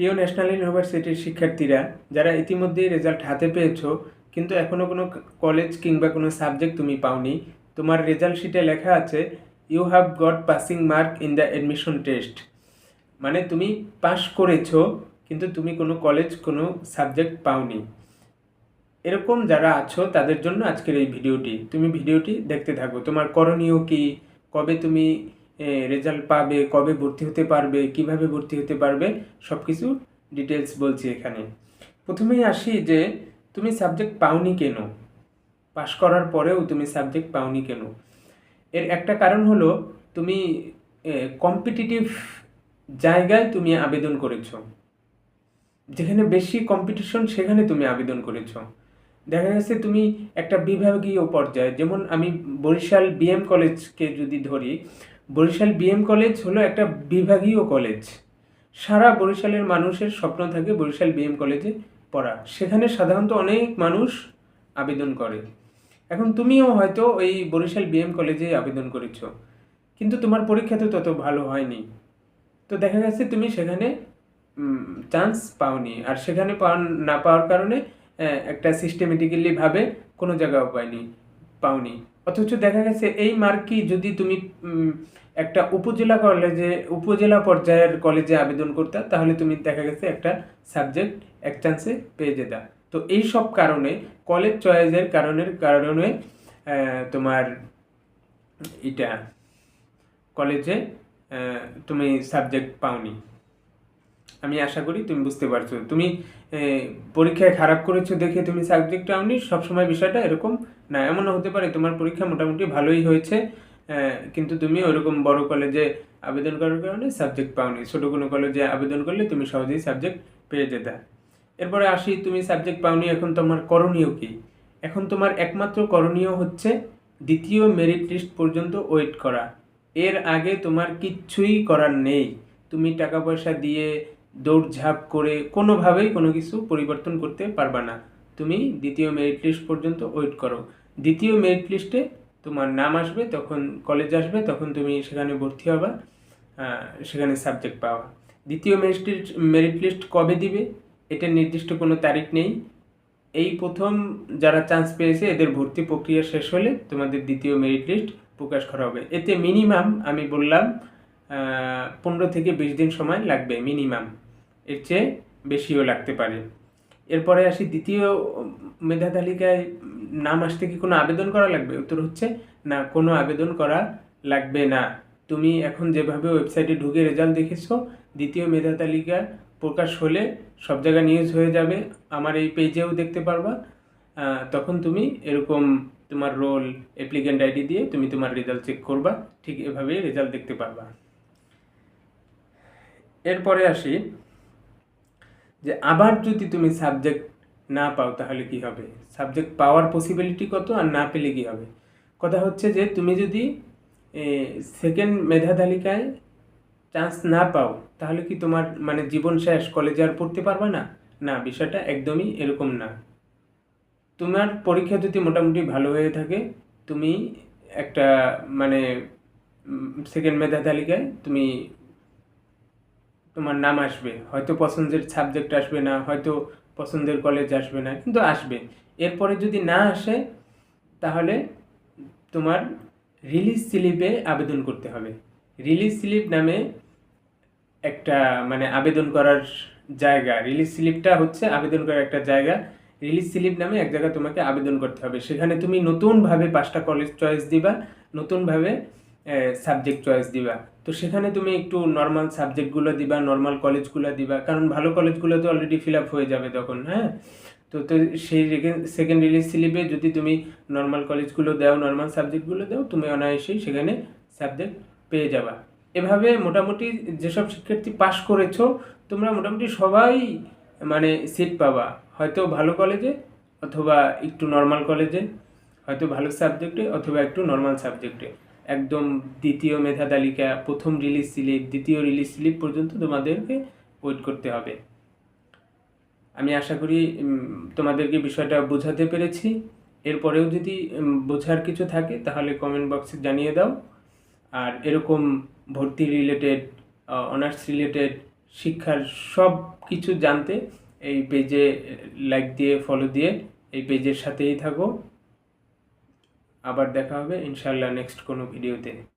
প্রিয় ন্যাশনাল ইউনিভার্সিটির শিক্ষার্থীরা, যারা ইতিমধ্যেই রেজাল্ট হাতে পেয়েছ, কিন্তু এখনও কোনো কলেজ কিংবা কোনো সাবজেক্ট তুমি পাওনি, তোমার রেজাল্ট শিটে লেখা আছে you have got passing mark in the admission test মানে তুমি পাশ করেছ, কিন্তু তুমি কোনো কলেজ, কোনো সাবজেক্ট পাওনি। এরকম যারা আছো, তাদের জন্য আজকের এই ভিডিওটি। তুমি ভিডিওটি দেখতে থাকো। তোমার করণীয় কি? কবে তুমি রেজাল্ট পাবে, কবে ভর্তি হতে পারবে, কীভাবে ভর্তি হতে পারবে সব কিছু ডিটেলস বলছি এখানে। প্রথমেই আসি যে, তুমি সাবজেক্ট পাওনি কেন? পাশ করার পরেও তুমি সাবজেক্ট পাওনি কেন? এর একটা কারণ হলো, তুমি কম্পিটিটিভ জায়গায় তুমি আবেদন করেছ। যেখানে বেশি কম্পিটিশন সেখানে তুমি আবেদন করেছ। দেখা গেছে তুমি একটা বিভাগীয় পর্যায়ে, যেমন আমি বরিশাল বিএম কলেজকে যদি ধরি বরিশাল বিএম কলেজ হলো একটা বিভাগীয় কলেজ সারা বরিশালের মানুষের স্বপ্ন থাকে বরিশাল বিএম কলেজে পড়া সেখানে সাধারণত অনেক মানুষ আবেদন করে। এখন তুমিও হয়তো ওই বরিশাল বিএম কলেজে আবেদন করেছ। কিন্তু তোমার পরীক্ষা তো তত ভালো হয়নি। তো দেখা গেছে তুমি সেখানে চান্স পাওনি। আর সেখানে পাওয়া না পাওয়ার কারণে একটা সিস্টেমেটিক্যালি ভাবে কোনো জায়গাও পাইনি, পাওনি। অথচ দেখা গেছে এই মার্কই যদি তুমি একটা উপজেলা কলেজে উপজেলা পর্যায়ের কলেজে আবেদন করতে, তাহলে তুমি দেখা গেছে একটা সাবজেক্ট এক চান্সে পেয়ে যেতা। তো এই সব কারণে কলেজ চয়েসের কারণের কারণে তোমার এটা কলেজে তুমি সাবজেক্ট পাওনি। আমি আশা করি তুমি বুঝতে পারছ। তুমি পরীক্ষায় খারাপ করেছ দেখে তুমি সাবজেক্ট পাওনি সবসময় বিষয়টা এরকম না, এমনও হতে পারে তোমার পরীক্ষা মোটামুটি ভালোই হয়েছে কিন্তু তুমি ওরকম বড় কলেজে আবেদন করার কারণে সাবজেক্ট পাওনি। ছোটো কোনো কলেজে আবেদন করলে তুমি সহজেই সাবজেক্ট পেয়ে যেতে। এরপরে আসি, তুমি সাবজেক্ট পাওনি, এখন তোমার করণীয় কি? এখন তোমার একমাত্র করণীয় হচ্ছে দ্বিতীয় মেরিট লিস্ট পর্যন্ত ওয়েট করা। এর আগে তোমার কিচ্ছুই করার নেই। তুমি টাকা পয়সা দিয়ে দৌড়ঝাঁপ করে কোনোভাবেই কোনো কিছু পরিবর্তন করতে পারবা না। তুমি দ্বিতীয় মেরিট লিস্ট পর্যন্ত ওয়েট করো। দ্বিতীয় মেরিট লিস্টে তোমার নাম আসবে, তখন কলেজ আসবে, তখন তুমি সেখানে ভর্তি হবা সেখানে সাবজেক্ট পাওয়া দ্বিতীয় মেরিট মেরিট লিস্ট কবে দিবে, এটা নির্দিষ্ট কোনো তারিখ নেই। এই প্রথম যারা চান্স পেয়েছে, এদের ভর্তি প্রক্রিয়া শেষ হলে তোমাদের দ্বিতীয় মেরিট লিস্ট প্রকাশ করা হবে। এতে মিনিমাম আমি বললাম পনেরো থেকে বিশ দিন সময় লাগবে, মিনিমাম। এর চেয়ে বেশিও লাগতে পারে। এরপরে আসি দ্বিতীয় মেধা তালিকায় নাম আসতে কি কোনো আবেদন করা লাগবে? উত্তর হচ্ছে, না, কোনো আবেদন করা লাগবে না। তুমি এখন যেভাবে ওয়েবসাইটে ঢুকে রেজাল্ট দেখেছ, দ্বিতীয় মেধা তালিকা প্রকাশ হলে সব জায়গায় নিউজ হয়ে যাবে, আমার এই পেজেও দেখতে পারবা। তখন তুমি এরকম তোমার রোল অ্যাপ্লিকেন্ট আইডি দিয়ে তুমি তোমার রেজাল্ট চেক করবা, ঠিক এভাবেই রেজাল্ট দেখতে পারবা। এরপরে আসি যে আবার যদি তুমি সাবজেক্ট না পাও তাহলে কি হবে? সাবজেক্ট পাওয়ার পসিবিলিটি কত আর না পেলে কি হবে? কথা হচ্ছে যে তুমি যদি সেকেন্ড মেধা তালিকায় চান্স না পাও, তাহলে কি তোমার মানে জীবন শেষ কলেজে আর পড়তে পারবে না? না, বিষয়টা একদমই এরকম না। তোমার পরীক্ষা যদি মোটামুটি ভালো হয়ে থাকে, তুমি একটা মানে সেকেন্ড মেধা তালিকায় তুমি তোমার নাম আসবে, হয়তো পছন্দের সাবজেক্ট আসবে না, হয়তো পছন্দের কলেজ আসবে না, কিন্তু আসবে। এরপরে যদি না আসে, তাহলে তোমার রিলিজ স্লিপে আবেদন করতে হবে। রিলিজ স্লিপ নামে একটা মানে আবেদন করার জায়গা রিলিজ স্লিপটা হচ্ছে আবেদন করার একটা জায়গা। রিলিজ স্লিপ নামে এক জায়গায় তোমাকে আবেদন করতে হবে। সেখানে তুমি নতুনভাবে পাঁচটা কলেজ চয়েস দিবা, নতুনভাবে সাবজেক্ট চয়েস দিবা। তো সেখানে তুমি একটু নর্মাল সাবজেক্টগুলো দিবা নর্মাল কলেজগুলো দিবা, কারণ ভালো কলেজগুলো তো অলরেডি ফিল আপ হয়ে যাবে তখন হ্যাঁ? তো তো সেই সেকেন্ড রিলিজ স্লিপে যদি তুমি নর্মাল কলেজগুলো দাও নর্মাল সাবজেক্টগুলো দাও, তুমি অনায়াসেই সেখানে সাবজেক্ট পেয়ে যাবা। এভাবে মোটামুটি যেসব শিক্ষার্থী পাশ করেছ, তোমরা মোটামুটি সবাই মানে সিট পাবা। হয়তো ভালো কলেজে অথবা একটু নর্মাল কলেজে হয়তো ভালো সাবজেক্টে অথবা একটু নর্মাল সাবজেক্টে একদম দ্বিতীয় মেধা তালিকা, প্রথম রিলিজ স্লিপ দ্বিতীয় রিলিজ স্লিপ পর্যন্ত তোমাদেরকে ওয়েট করতে হবে। আমি আশা করি তোমাদেরকে বিষয়টা বোঝাতে পেরেছি। এরপরেও যদি বোঝার কিছু থাকে, তাহলে কমেন্ট বক্সে জানিয়ে দাও। আর এরকম ভর্তি রিলেটেড অনার্স রিলেটেড শিক্ষার সব কিছু জানতে এই পেজে লাইক দিয়ে ফলো দিয়ে এই পেজের সাথেই থাকো। আবার দেখা হবে ইনশাল্লাহ নেক্সট কোনো ভিডিওতে